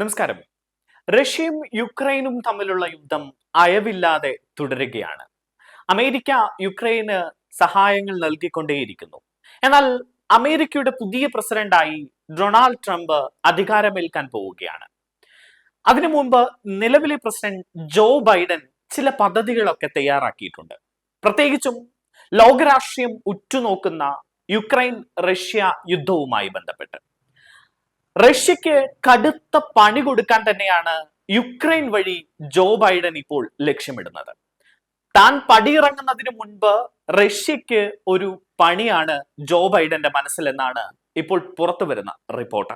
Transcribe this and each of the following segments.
നമസ്കാരം. റഷ്യയും യുക്രൈനും തമ്മിലുള്ള യുദ്ധം അയവില്ലാതെ തുടരുകയാണ്. അമേരിക്ക യുക്രൈന് സഹായങ്ങൾ നൽകിക്കൊണ്ടേയിരിക്കുന്നു. എന്നാൽ അമേരിക്കയുടെ പുതിയ പ്രസിഡന്റായി ഡൊണാൾഡ് ട്രംപ് അധികാരമേൽക്കാൻ പോവുകയാണ്. അതിനു മുമ്പ് നിലവിലെ പ്രസിഡന്റ് ജോ ബൈഡൻ ചില പദ്ധതികളൊക്കെ തയ്യാറാക്കിയിട്ടുണ്ട്. പ്രത്യേകിച്ചും ലോകരാഷ്ട്രീയം ഉറ്റുനോക്കുന്ന യുക്രൈൻ റഷ്യ യുദ്ധവുമായി ബന്ധപ്പെട്ട്. റഷ്യക്ക് കടുത്ത പണി കൊടുക്കാൻ തന്നെയാണ് യുക്രൈൻ വഴി ജോ ബൈഡൻ ഇപ്പോൾ ലക്ഷ്യമിടുന്നത്. താൻ പടിയിറങ്ങുന്നതിന് മുൻപ് റഷ്യക്ക് ഒരു പണിയാണ് ജോ ബൈഡന്റെ മനസ്സിലെന്നാണ് ഇപ്പോൾ പുറത്തു വരുന്ന റിപ്പോർട്ട്.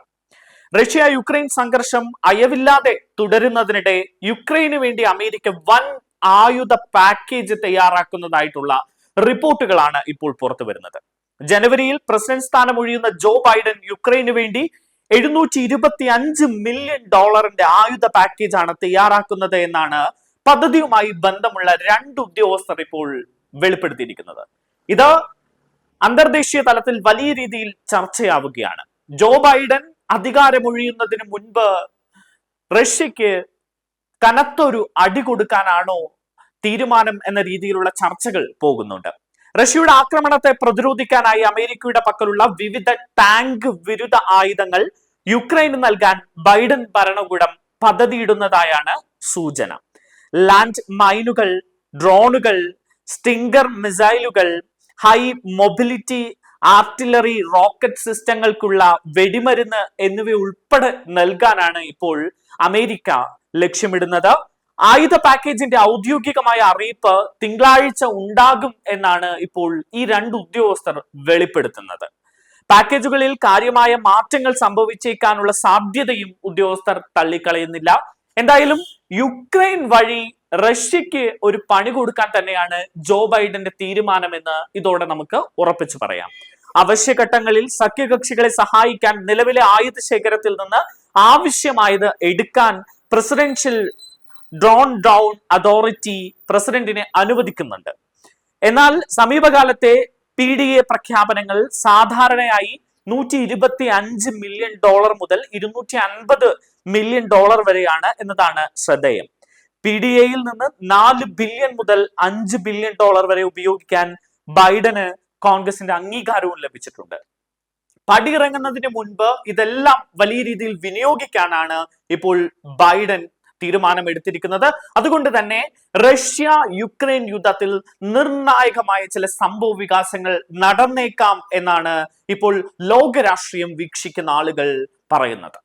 റഷ്യ യുക്രൈൻ സംഘർഷം അയവില്ലാതെ തുടരുന്നതിനിടെ യുക്രൈന് വേണ്ടി അമേരിക്ക വൻ ആയുധ പാക്കേജ് തയ്യാറാക്കുന്നതായിട്ടുള്ള റിപ്പോർട്ടുകളാണ് ഇപ്പോൾ പുറത്തു വരുന്നത്. ജനുവരിയിൽ പ്രസിഡന്റ് സ്ഥാനം ഒഴിയുന്ന ജോ ബൈഡൻ യുക്രൈന് വേണ്ടി എഴുന്നൂറ്റി ഇരുപത്തി അഞ്ച് മില്യൺ ഡോളറിന്റെ ആയുധ പാക്കേജാണ് തയ്യാറാക്കുന്നത് എന്നാണ് പദ്ധതിയുമായി ബന്ധമുള്ള രണ്ട് ഉദ്യോഗസ്ഥർ ഇപ്പോൾ വെളിപ്പെടുത്തിയിരിക്കുന്നത്. ഇത് അന്തർദേശീയ തലത്തിൽ വലിയ രീതിയിൽ ചർച്ചയാവുകയാണ്. ജോ ബൈഡൻ അധികാരമൊഴിയുന്നതിന് മുൻപ് റഷ്യക്ക് കനത്തൊരു അടി കൊടുക്കാനാണോ തീരുമാനം എന്ന രീതിയിലുള്ള ചർച്ചകൾ പോകുന്നുണ്ട്. റഷ്യയുടെ ആക്രമണത്തെ പ്രതിരോധിക്കാനായി അമേരിക്കയുടെ പക്കലുള്ള വിവിധ ടാങ്ക് വിരുദ്ധ ആയുധങ്ങൾ യുക്രൈന് നൽകാൻ ബൈഡൻ ഭരണകൂടം പദ്ധതിയിടുന്നതായാണ് സൂചന. ലാൻഡ് മൈനുകൾ ഡ്രോണുകൾ സ്റ്റിംഗർ മിസൈലുകൾ ഹൈ മൊബിലിറ്റി ആർട്ടിലറി റോക്കറ്റ് സിസ്റ്റങ്ങൾക്കുള്ള വെടിമരുന്ന് എന്നിവ ഉൾപ്പെടെ നൽകാനാണ് ഇപ്പോൾ അമേരിക്ക ലക്ഷ്യമിടുന്നത്. ആയുധ പാക്കേജിന്റെ ഔദ്യോഗികമായ അറിയിപ്പ് തിങ്കളാഴ്ച ഉണ്ടാകും എന്നാണ് ഇപ്പോൾ ഈ രണ്ട് ഉദ്യോഗസ്ഥർ വെളിപ്പെടുത്തുന്നത്. പാക്കേജുകളിൽ കാര്യമായ മാറ്റങ്ങൾ സംഭവിച്ചേക്കാനുള്ള സാധ്യതയും ഉദ്യോഗസ്ഥർ തള്ളിക്കളയുന്നില്ല. എന്തായാലും യുക്രൈൻ വഴി റഷ്യക്ക് ഒരു പണി കൊടുക്കാൻ തന്നെയാണ് ജോ ബൈഡന്റെ തീരുമാനമെന്ന് ഇതോടെ നമുക്ക് ഉറപ്പിച്ചു പറയാം. അവശ്യഘട്ടങ്ങളിൽ സഖ്യകക്ഷികളെ സഹായിക്കാൻ നിലവിലെ ആയുധ ശേഖരത്തിൽ നിന്ന് ആവശ്യമായത് എടുക്കാൻ പ്രസിഡൻഷ്യൽ ഡ്രോൺ ഡൗൺ അതോറിറ്റി പ്രസിഡന്റിനെ അനുവദിക്കുന്നുണ്ട്. എന്നാൽ സമീപകാലത്തെ പി ഡി എ പ്രഖ്യാപനങ്ങൾ സാധാരണയായി നൂറ്റി ഇരുപത്തി അഞ്ച് മില്യൺ ഡോളർ മുതൽ ഇരുന്നൂറ്റി അൻപത് മില്യൺ ഡോളർ വരെയാണ് എന്നതാണ് ശ്രദ്ധേയം. പി ഡി എയിൽ നിന്ന് നാല് ബില്യൺ മുതൽ അഞ്ച് ബില്യൺ ഡോളർ വരെ ഉപയോഗിക്കാൻ ബൈഡന് കോൺഗ്രസിന്റെ അംഗീകാരവും ലഭിച്ചിട്ടുണ്ട്. പടിയിറങ്ങുന്നതിന് മുൻപ് ഇതെല്ലാം വലിയ രീതിയിൽ വിനിയോഗിക്കാനാണ് ഇപ്പോൾ ബൈഡൻ തീരുമാനമെടുത്തിരിക്കുന്നത്. അതുകൊണ്ട് തന്നെ റഷ്യ യുക്രൈൻ യുദ്ധത്തിൽ നിർണായകമായ ചില സംഭവ വികാസങ്ങൾ നടന്നേക്കാം എന്നാണ് ഇപ്പോൾ ലോകരാഷ്ട്രീയം വീക്ഷിക്കുന്ന ആളുകൾ പറയുന്നത്.